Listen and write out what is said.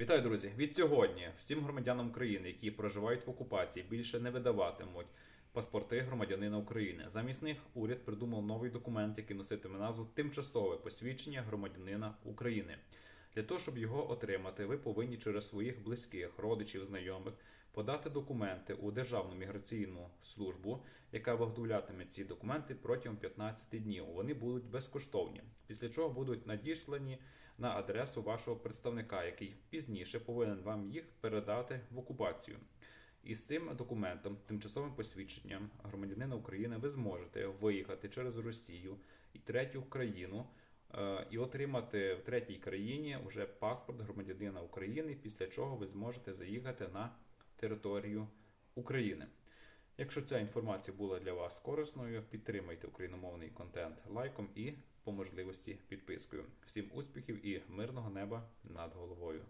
Вітаю, друзі! Від сьогодні всім громадянам України, які проживають в окупації, більше не видаватимуть паспорти громадянина України. Замість них уряд придумав новий документ, який носитиме назву Тимчасове посвідчення громадянина України. Для того, щоб його отримати, ви повинні через своїх близьких, родичів, знайомих подати документи у Державну міграційну службу, яка виготовлятиме ці документи протягом 15 днів. Вони будуть безкоштовні, після чого будуть надіслані на адресу вашого представника, який пізніше повинен вам їх передати в окупацію. І з цим документом, тимчасовим посвідченням громадянина України, ви зможете виїхати через Росію і третю країну і отримати в третій країні вже паспорт громадянина України, після чого ви зможете заїхати на територію України. Якщо ця інформація була для вас корисною, підтримайте україномовний контент лайком і по можливості підпискою. Всім успіхів і мирного неба над головою.